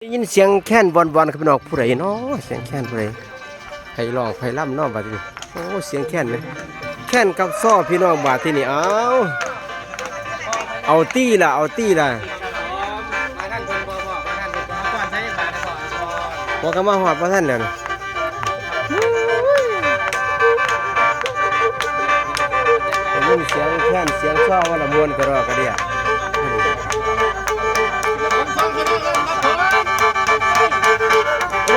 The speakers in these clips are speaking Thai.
ได้ยินเสียงแค้นบอลบอลครับพี่น้องผู้ใดเนาะเสียงแค้นผู้ใดใครร้องใครล่ำเนาะบาดนี้โอ้เสียงแค้นเลยแค้นกับซ้อพี่น้องบาดที่นี่เอาเอาตี้ล่ะเอาตี้ล่ะพอก็มาหอดมาท่านแล้วนะได้ยินเสียงแค้นเสียงซ้อว่าละมวนกระรอกกระเดีย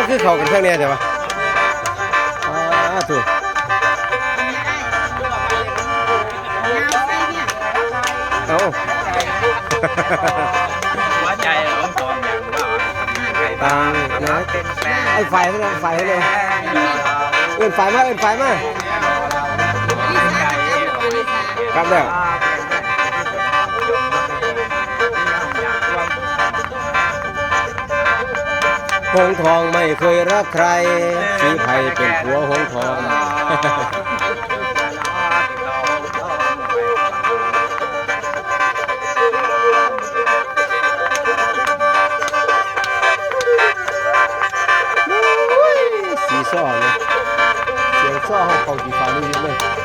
มันคือเขากันข้างเนี้ยแต่ว่าอ้าถูกเอาหัวใจเราตอนอย่างว่าใครตังนะเป็นแฟนไอ้ไฟให้เลยไฟให้เลยเอื่นไฟมาเอื่นไฟมาครับแล้ว หงทองไม่เคยรักใครสีไผ่เป็นผัวหงทอง สีซ้อเลยเสียงซ้อขาเขากี่ฟ้านิดๆเลย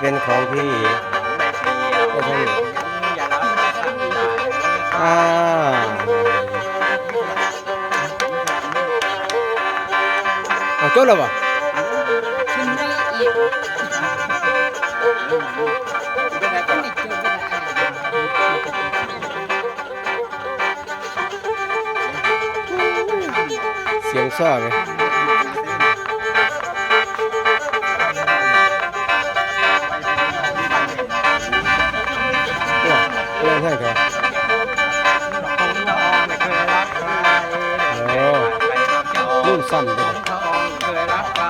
เป็นของพี่ไม่เกี่ยวอย่าล้ำกันได้อ่าเอาจบแล้วป่ะเสียงซ้อไหม จอรุ่นซ้ำด้วยทองเคยรักใคร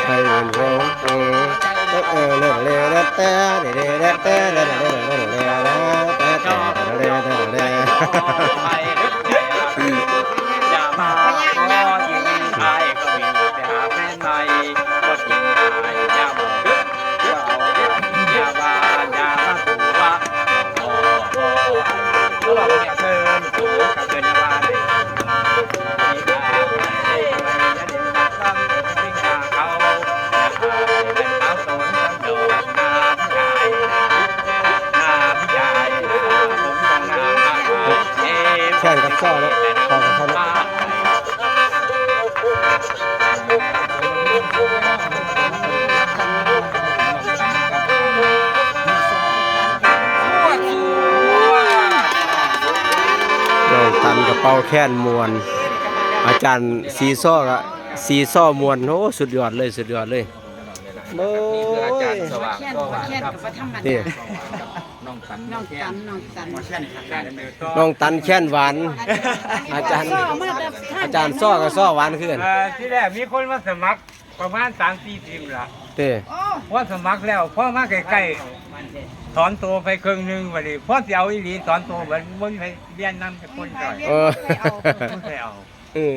ใครเป็นร้องเออเออเล่นเล่นเล่นแต่เล่นเล่นแต่เล่นเล่นเล่นเล่นเล่นแต่แต่เล่นเล่นเล่ เป๋าแค้นมวน อาจารย์สีซ้อก็สีซ้อมวนโอ้สุดยอดเลยสุดยอดเลยโอ้ยแค่นแค่นกับว่าธรรมนี่ดาน้องตันน้องตันน้องตันแค้นหวาน อาจารย์อาจารย์ซ้อกับซ้อหวานขึ้นเอ่อที่แรกมีคนมาสมัครประมาณสามสี่ทีมละ เต้ว่าสมัครแล้วพอมาใกล้ๆถอนตัวไปครึ่งหนึงวันนี้พอสิเอาอีหลีถอนตัวมันมันไปเรียนนำกับคนก่อนเออไม่เคยเอาเออ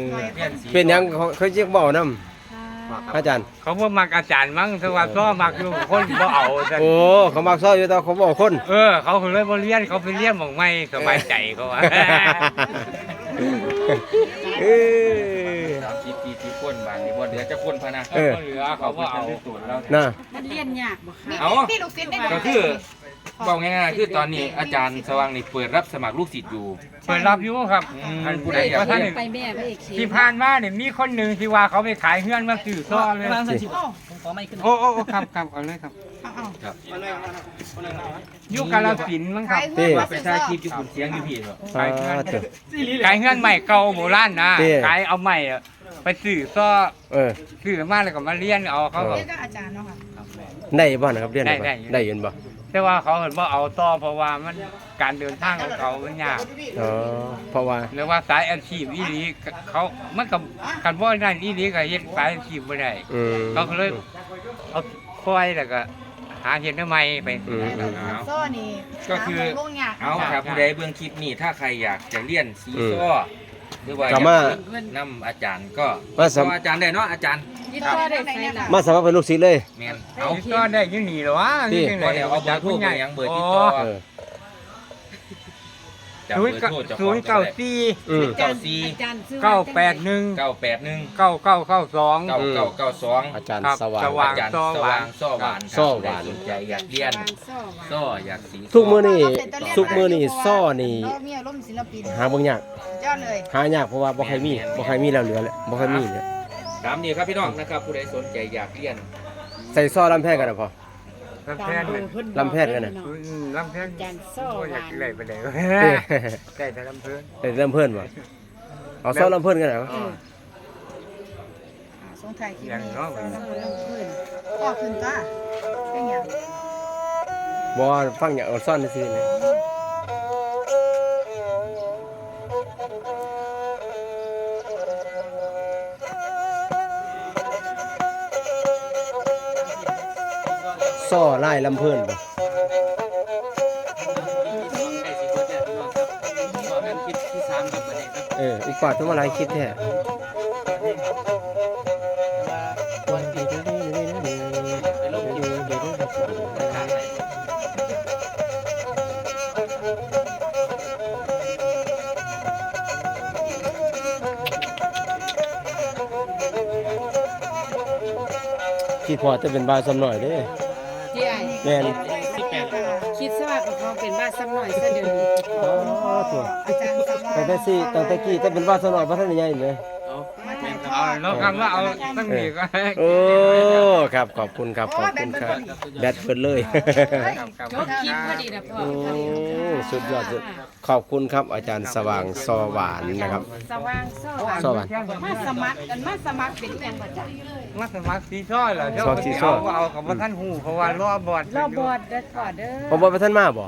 เป็นหยังเขาเขาเรียกเบ้านำอาจารย์ เขาว่ามักอาจารย์มั้งแต่ว่าซ้อมักอยู่คนบ่เอาซั่นโอ้เขามักซ้ออยู่แต่เขาบอกคน เออ เขาก็เลยบ่เรียนเขาไปเรียนหม่องไม่สบายใจเขาว่า เออ จะคนพะนะเออ เหลือเขาบ่เอา น่ะ มันเรียนยากบ่ค่ะ เอาพี่ลูกศิษย์ได้ก็คือ บอกง่ายๆคือตอนนี้อาจารย์สว่างนี่เปิดรับสมัครลูกศิษย์อยู่ เปิดรับอยู่ครับอืม อันผู้ใดอยากเรียนไปแม่ไปอีกทีที่ผ่านมาเนี่ยมีคนหนึ่งที่ว่าเขาไปขายเฮือนมาสื่อซ้อเลยโอ้โอ้โอ้ครับครับเอาเลยครับอยุกาลสินธุ์มั้งครับเต้ว่าไปถ่ายคลิปอยู่คุณเสียงอยู่พี่เหรออ่าเถอะขายเฮือนใหม่เก่าโบราณนะเต้ ขายเอาใหม่อะ ไปสื่อซ้อเออสื่อมาแล้วก็มาเรียนเอาเขาก็เออก็อาจารย์เนาะค่ะ ได้บ่นะครับเรียนได้บ่ได้ได้ได้ยินบ่แต่ว่าเขาเห็นว่าเอาต่อเพราะว่ามันการเดินทางของเขามันยากอ๋อเพราะว่าหรือว่าสายอาชีพอีหลีเขามันกับกันว่านั่นอีหลีก็เฮ็ดสายอาชีพบ่ได้อืมเขาก็เลยเอาค่อยแล้วก็หาเห็ดทำไมไป อืมอืม โซ่นี่ก็คือลงยากเอาครับผู้ใดเบื้องคลิปนี่ถ้าใครอยากจะเรียนสีซ้อ หรือว่าก็มานำอาจารย์ก็มาสสมอาจารย์ได้เนาะอาจารย์ยึดต่อได้ใส่ละมาสมัครเป็นลูกศิษย์เลย แม่นเอาเอาก็ได้อยืนหนีเหรอวะที่จังพได๋อเดี๋ยวเอาเบอร์โทรไปยังเบอร์ติดต่อ เออ จากศูเบนอย์ร์โทรจากศูนย์เก้าสี่อืม เก้าสี่อาจารย์ซื้อเก้าแปดหนึ่งเก้าแปดหนึ่งเก้าเก้าเก้าสอง เก้าเก้าเก้าสองอาจารย์ครับสว่าง สว่าง อาจารย์สว่างซ้อหวานซ้อหวานสนใจอยากเรียนซ่อหวานซ้ออยากสีทุกมื้อนี่ทุกมื้อนี่ซ้อนี่ เรามีอารมณ์ศิลปินหาเบิ่งยากยอดเลย หายากเพราะว่าบ่ใครมีบ่ใครมีแล้วเหลือแล้วบ่ใครมีเนี่ยตามนี้ครับพี่น้องนะครับผู้ใดสนใจอยากเรียนใส่ซ้อลำแพงกันนะพอ ลำแพนเนี่ยลำแพนกันน่ะ อืมลำแพนอาจารย์ซ่อโอ้หอยาวากนได้ไปไหนวะเด้ได้แต่ลำเพลินแต่ลำเพิ่นบ่เอาซ้อลำเพิ่นกันนะเอออ่าสงไทายคลิปนี้ซ่อลำเพิ่นก็ขึ้นก็เป็นหยังบ่ฟังอย่างเอาซ้อนซื่อๆนะ ซ้อไล่ลำเพิ่นบ่เอออุปาทต้องมาหลายคลิปแท้คิดพอจะเป็นบาสำหน่อยเด้ ที่ไอ้แม่นคิดซะว่าก็พอเป็นบ้านซ้ำหน่อยซะเดี๋ยวนี้อ๋อตัวอาจารย์สว่างแต่แต่สิตั้งแต่กี้จะเป็นบาสำหน่อยบ่ทันได้ใหญ่เลยมาถ่ายท เอาอดแล้วคำว่าเอาตั้งนี้ก็โอ้ครับขอบคุณครับขอบคุณครับแบตเบิดเลยครับครับจบคลิปพอดีนะพ่อโอ้พอดีนะสุดยอดสุดขอบคุณครับอาจารย์สว่างซอหวานนะครับ สว่างซ่อหวานซอหวานมาสมัครกันมาสมัครเป็นแฟนประจมาสมัครสีซ้อยเหรอเจ้าสมัครสีซ้อยเอาเอาของท่านหูเพราะว่ารอบอดรอบบอดเด้อก่อนเด้อผมบ่ไปท่านมาบ่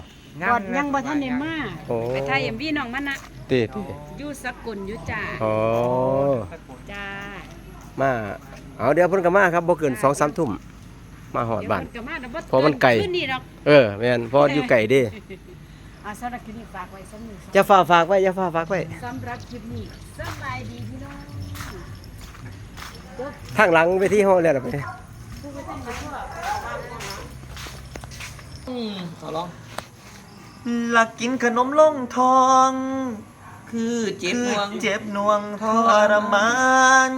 บอดยังบ่ทันได้มาโอ้ไปไทยเอ็มวีน้องมันนะติติอยู่สกุลอยู่จ้าอ๋อจ้ามาเอาเดี๋ยวเพิ่นก็มาครับบ่เกิน2-3ทุ่มมาหอดบ้านเดี๋ยวมัก็มาเดี๋ยวบ่เพราะมันไกลขึ้นนี่ดอกเออแม่นเพออยู่ไกลเด้อ่าสำหรับคลิปนี้ฝากไว้สำหรับจะฝากฝากไว้อย่าฝากฝากไว้สำหรับคลิปนี้สบายดีพี่น้องจบทางหลังไปที่ห้องแล้วล่ะไปผู้ก็ต้องมาทั่วขอร้อง หลักกินขนมลงทอง คือเจ็บคือห่วงเจ็บหน่วงทรมาน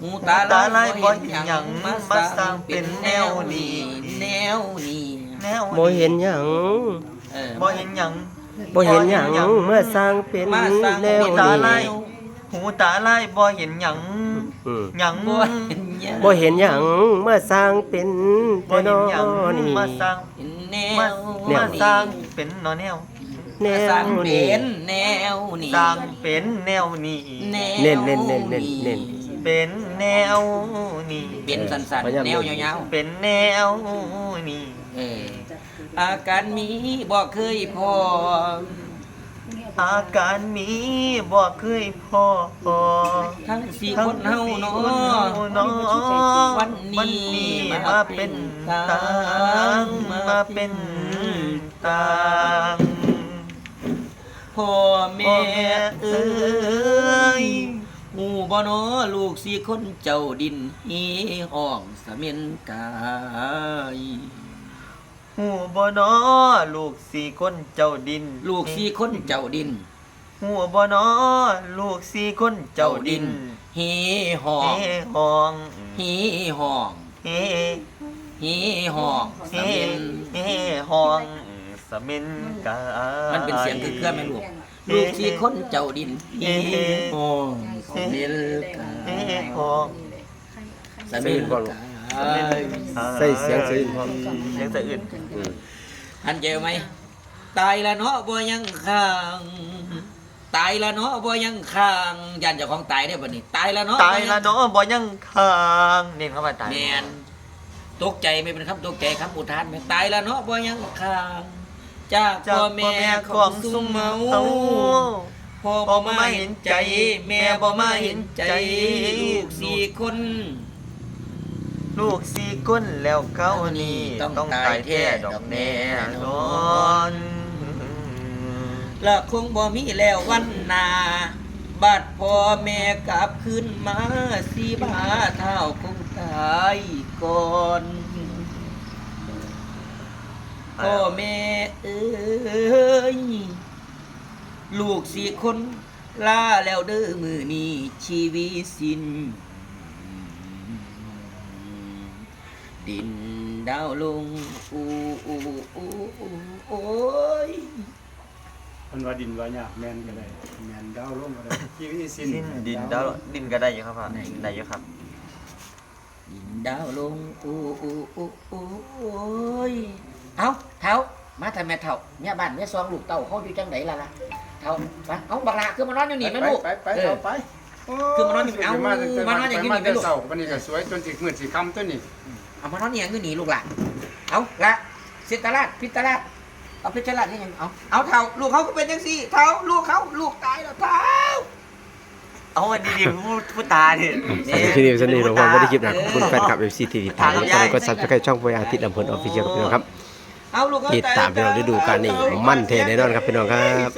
หูตาตาลายบ่บ่เห็เห็นนหหยัยังงมามาสสร้าร้างงเป็เป็นนแนแนววนี้นี้ แนวนี้แนวบ่เห็นหยังเออบ่เห็นหยัง บ่เห็นหยังเมื่อสร้างเป็นมาสร้างแนวเป็นตานี้ลายหูตาลายบ่เห็นหยัง อืมหยังบ่เห็นหยังบ่เห็นหยังเมื่อสร้างเป็นบ่แต่เห็นนอหยังนี่มาสร้างเป็นแนมาวมาสร้างเป็นนอแนว แนมาสร้างวเป็นี้นแนวนี้สร้างเป็นแนวนี้แนวเน้นเน้นเน้นเน้นเน้น เป็นแนวนี้เป็นสันพยายาม ๆแนวยาวเป็นแนวนี้ๆเอออาการมีบ่เคยพอ อาการมีบ่เคยพอทั้งสี่ทั้งคนเฮาเนาะเนาะวันนี้วันนี้มาเป็นตางมาเป็นตางพ่อแม่แม่เอเอ้้ยยหูบ่เนาะลูกสี่คนเจ้าดินฮีห้องสะเมียนกาย หูบ่นอลูกสี่คนเจ้าดิน ลูกสี่คนเจ้าดิน หูบ่นอลูกสี่คนเจ้าดินเฮห้อง เฮห้องเฮห้องเฮเฮห้องเฮสะเมียนเฮห้องสะเมินกาย มันเป็นเสียงคือเครื่องแม่ลูก ลูกสี่คนเจ้าดินเฮห้อง สะเมียนกาเฮยห้องสะเมียนกาย ใส่เสียงสะอื้นพร้อมเสียงสะอื่นอืมทันเจอไหมตายละเนาะบ่ยังข้างตายละเนาะบ่ยังข้างยันเจ้าของตายได้อบ่นี่ตายละเนาะตายละเนาะบ่ยังค้างเน้นเข้าไปตายแมนตกใจไม่เป็นคำตกใจคำอุทานแม่ตายละเนาะบ่ยังข้างจากจากพ่อพ่อแม่แม่ขขอองงสุสุมมเมาเมาพ่อบ่มาเห็นใจ แม่บ่มาเห็นใจลูกสี่คน ลูกสี่คนแล้วเขานี่ต้องตายแท้ดอกแน่นอนละคงบ่มีแล้ววันนาบัดพ่อแม่กลับขึ้นมาสีบาเท้าคงตายก่อนพ่อแม่เอ้ยลูกสี่คนลาแล้วเด้อมือนี้ชีวิตสิ้น ดินดาวลงอูอูอูอูโอ้ยมันว่าดินว่าหยาบแมนก็ได้แมนดาวลงก็ได้ชีวิตสิ้นสิ้นดินดาวดินก็ได้อยู่ครับพ่อได้อยู่ครับ ดินดาวลงอูอูอูอูโอ้ยเอาเท้ามาทำแม่เท่าเนี่ยบ้านเนี่ยซองลูกเต่าเขาอยู่จังไหนล่ะล่ะเท่าไปเอาบักลาคือมานอนอยู่นี่แม่ลูกไปไปเออเอาไปคือมันนอนอยู่เอามตั้งแต่มันนอนอย่างนี้มานี่แต่ไปลูกเช้าวันนี้ก็สวยจนสิมืดสิค่ำตัวนี้ เอามานอนเนี่ยอยู่นี่ลูกหล่ะเอาละเสตลาดพิตลาดเอาพิตลาดนี่ยังเอาเอาเท่าลูกเขาก็เป็นจังซี่เท่าลูกเขาลูกตายแล้วเท่าเอาวันดีๆพูดพูดตาดิคลิปนี้สนิทเราความไม่ได้คลิปนะขอบคุณแฟนคลับ FC ทีวีไทยแล้วก็กดซับสไครต์ช่องพยอาทิตย์ลำเพลินออฟฟิเชียลครับพี่น้องครับเอาลูกเขาติดตามพี่น้องได้ดูกันนี่มั่นเทแน่นอนครับพี่น้องครับ